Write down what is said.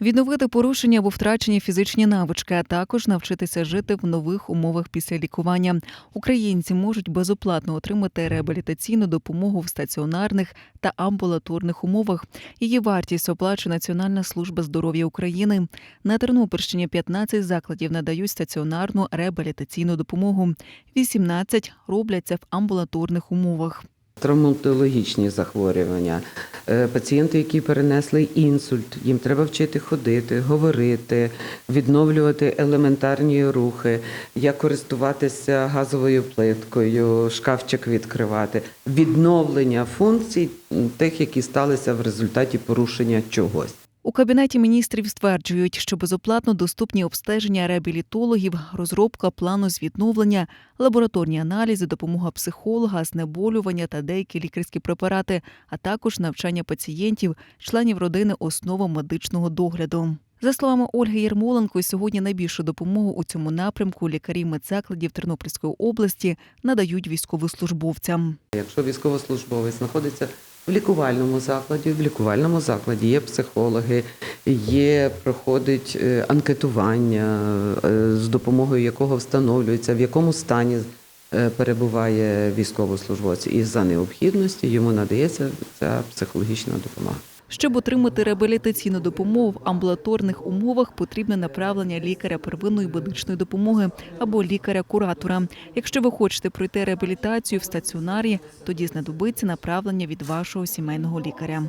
Відновити порушення або втрачені фізичні навички, а також навчитися жити в нових умовах після лікування. Українці можуть безоплатно отримати реабілітаційну допомогу в стаціонарних та амбулаторних умовах. Її вартість оплачує Національна служба здоров'я України. На Тернопільщині 15 закладів надають стаціонарну реабілітаційну допомогу. 18 робляться в амбулаторних умовах. Травматологічні захворювання, е, пацієнти, які перенесли інсульт, їм треба вчити ходити, говорити, відновлювати елементарні рухи, як користуватися газовою плиткою, шкафчик відкривати, відновлення функцій тих, які сталися в результаті порушення чогось. Кабінеті міністрів стверджують, що безоплатно доступні обстеження реабілітологів, розробка плану з відновлення, лабораторні аналізи, допомога психолога, знеболювання та деякі лікарські препарати, а також навчання пацієнтів, членів родини основам медичного догляду. За словами Ольги Єрмоленко, сьогодні найбільшу допомогу у цьому напрямку лікарі медзакладів Тернопільської області надають військовослужбовцям. Якщо військовослужбовець знаходиться в лікувальному закладі, в лікувальному закладі є психологи, є проходить е, анкетування, е, з допомогою якого встановлюється, в якому стані е, перебуває військовослужбовець, і за необхідності йому надається ця психологічна допомога. Щоб отримати реабілітаційну допомогу в амбулаторних умовах, потрібне направлення лікаря первинної медичної допомоги або лікаря-куратора. Якщо ви хочете пройти реабілітацію в стаціонарі, тоді знадобиться направлення від вашого сімейного лікаря.